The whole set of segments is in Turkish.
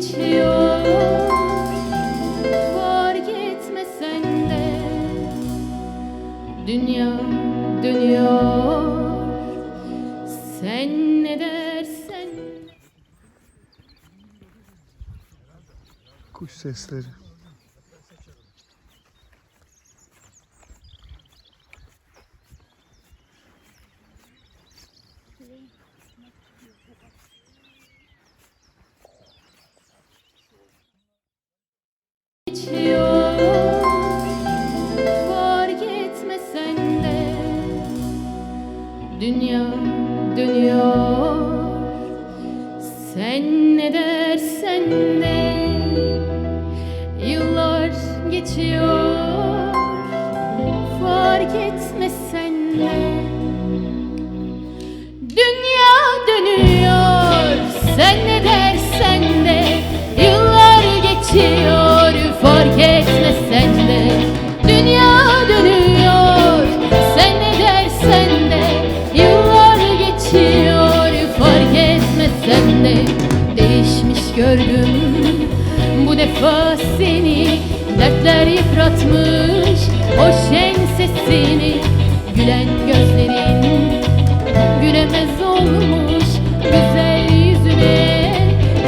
geçiyor. Fark etmesen Dünya dönüyor. Sen ne dersen. Kuş sesleri. Fark etmesen de Dünya dönüyor. Sen ne dersen de Yıpratmış O şen sesini. Gülen gözlerin Gülemez olmuş güzel yüzüne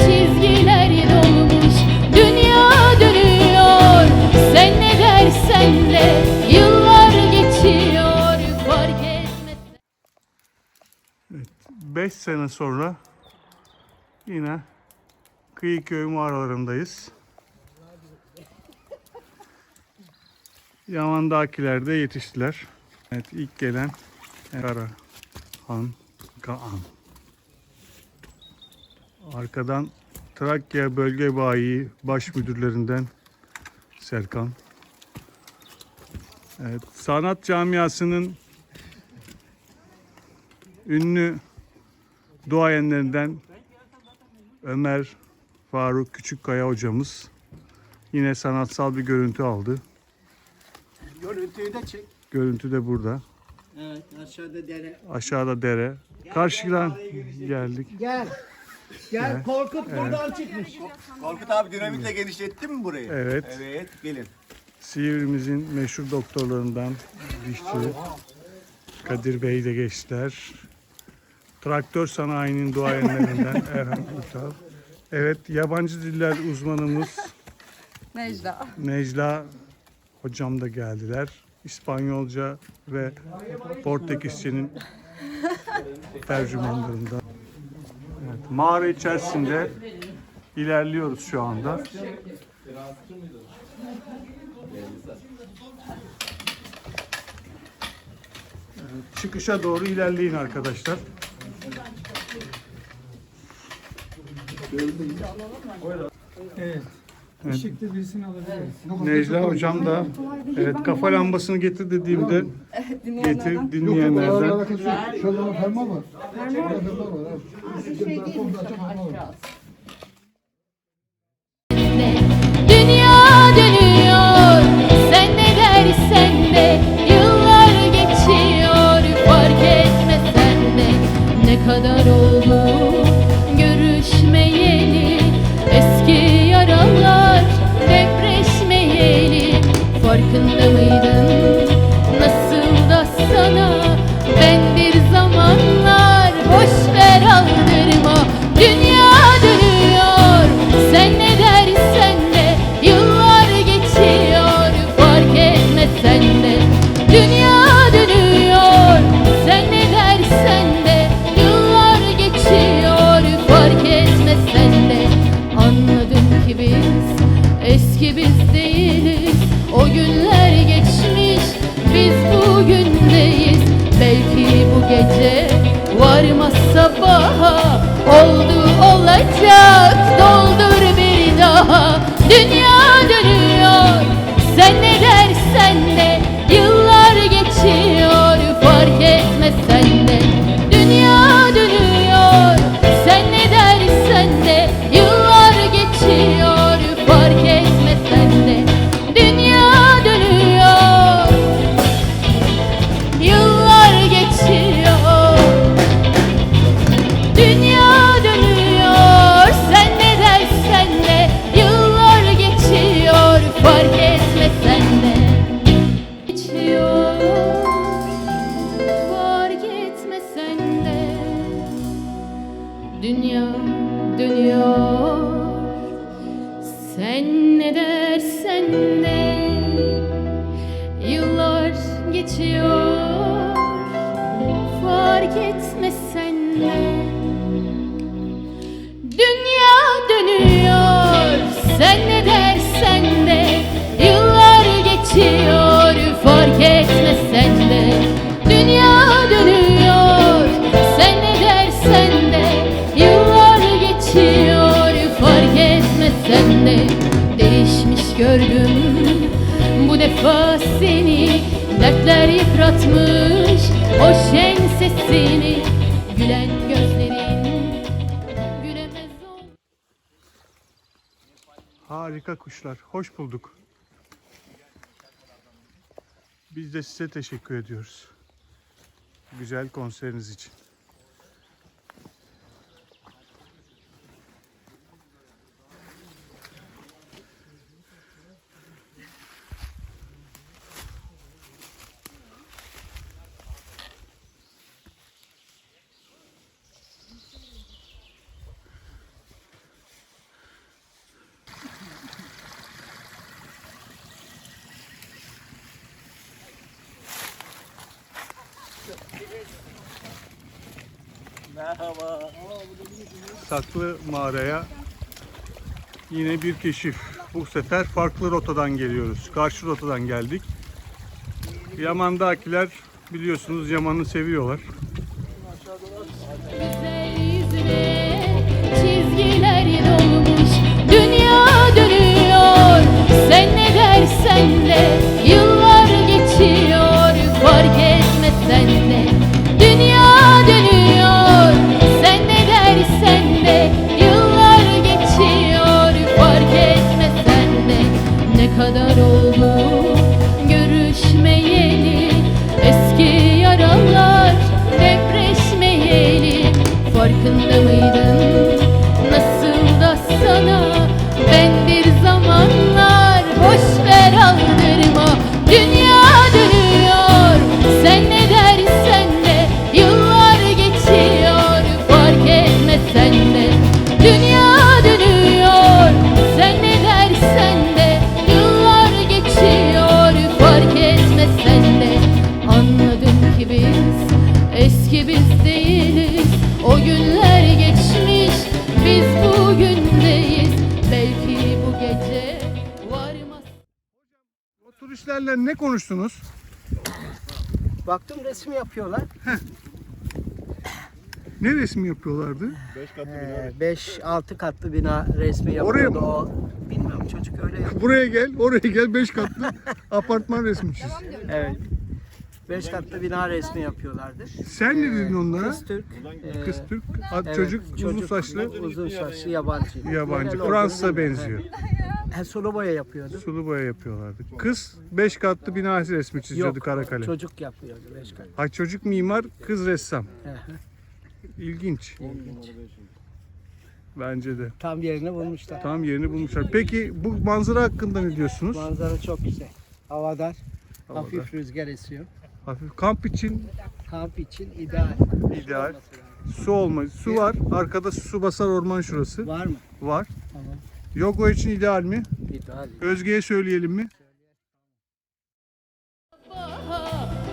Çizgiler dolmuş. Dünya dönüyor Sen ne dersen de Yıllar geçiyor Fark etmez. 5 sene sonra yine Kıyıköy mağaralarındayız. Yamandakiler de yetiştiler. Evet ilk gelen Kara Han Kaan. Arkadan Trakya Bölge Bayi Baş Müdürlerinden Serkan. Evet, sanat camiasının ünlü duayenlerinden Ömer Faruk Küçükkaya hocamız yine sanatsal bir görüntü aldı. Görüntüyü de çek. Görüntü de burada. Evet aşağıda dere. Aşağıda dere. Karşıdan geldik. Gel. Gel Korkut buradan çıkmış. Korkut abi dinamitle genişlettin mi burayı? Evet. Evet gelin. Siirt'imizin meşhur doktorlarından dişçi Kadir Bey de geçtiler. Traktör sanayinin duayenlerinden Erhan Utal. Evet, yabancı diller uzmanımız Necla. Necla hocam da geldiler. İspanyolca ve Portekizce'nin tercümanlarından. Evet, mağara içerisinde ilerliyoruz şu anda. Evet, Çıkışa doğru ilerleyin arkadaşlar. Işıkta birisini alabiliriz. Necla hocam da evet kafa lambasını getir dediğimde getir dinleyenlerden. Şurada fermuar var. Fermuar var. evet. Şurada komple gece varma sabaha Oldu olacak doldur bir daha. Dünya dönüyor sen ne dersen Dünya dönüyor sen ne dersen Yıllar geçiyor fark etmesen de Dünya dönüyor sen ne dersen Yıllar geçiyor fark etmesen de Değişmiş gördüm bu defa seni Dertler yıpratmış o şey sesini gülen gözlerin gülemez ol Harika kuşlar. Hoş bulduk. Biz de size teşekkür ediyoruz. Güzel konseriniz için. Saklı mağaraya yine bir keşif. Bu sefer farklı rotadan geliyoruz. Karşı rotadan geldik. Yaman'dakiler biliyorsunuz Yaman'ı seviyorlar. Çizgiler dolmuş Dünya dönüyor sen ne dersen de Yanımda mıydın Turistlerle ne konuştunuz? Baktım resim yapıyorlar. Ne resmi yapıyorlardı? 5-6 katlı bina resmi Oraya yapıyordu mı? o. Bilmiyorum çocuk öyle yapıyor. Buraya gel, oraya gel. Beş katlı apartman resmi çiz. Evet. 5 katlı bina resmi yapıyorlardı. Sen ne dedin onlara? Kız Türk. e, Kız Türk, ad- evet, çocuk, uzun saçlı, Uzun saçlı yabancı. yabancı. Fransız'a benziyor. He, sulu boya yapıyordu. Sulu boya yapıyorlardı. Kız beş katlı bina resmi çiziyordu Yok, Karakale. çocuk yapıyordu 5 kat. Ha çocuk mimar, kız ressam. İlginç. ilginç. Bence de. Tam yerini bulmuşlar. Tam yerini bulmuşlar. Peki bu manzara hakkında ne diyorsunuz? Manzara çok güzel. Havadar, Havada. hafif rüzgar esiyor. Hafif kamp için Kamp için ideal. ideal. Su olma, su var. Arkada su basar orman şurası. Var mı? Var. Tamam. Yoga için ideal mi? İdeal. Özge'ye söyleyelim mi?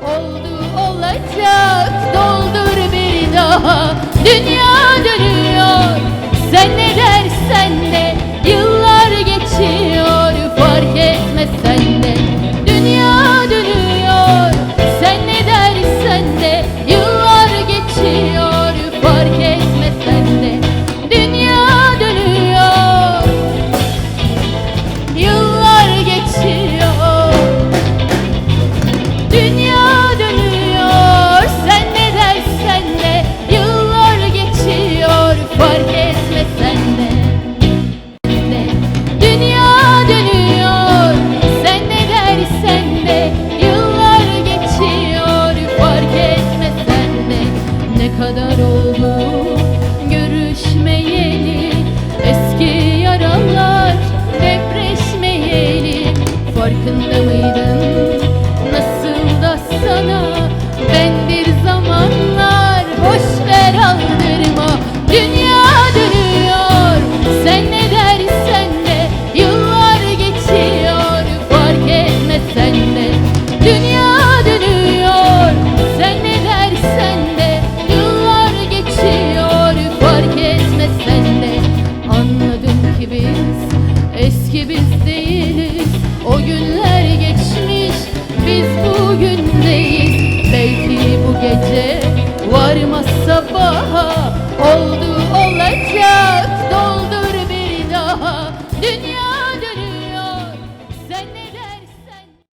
Oldu olacak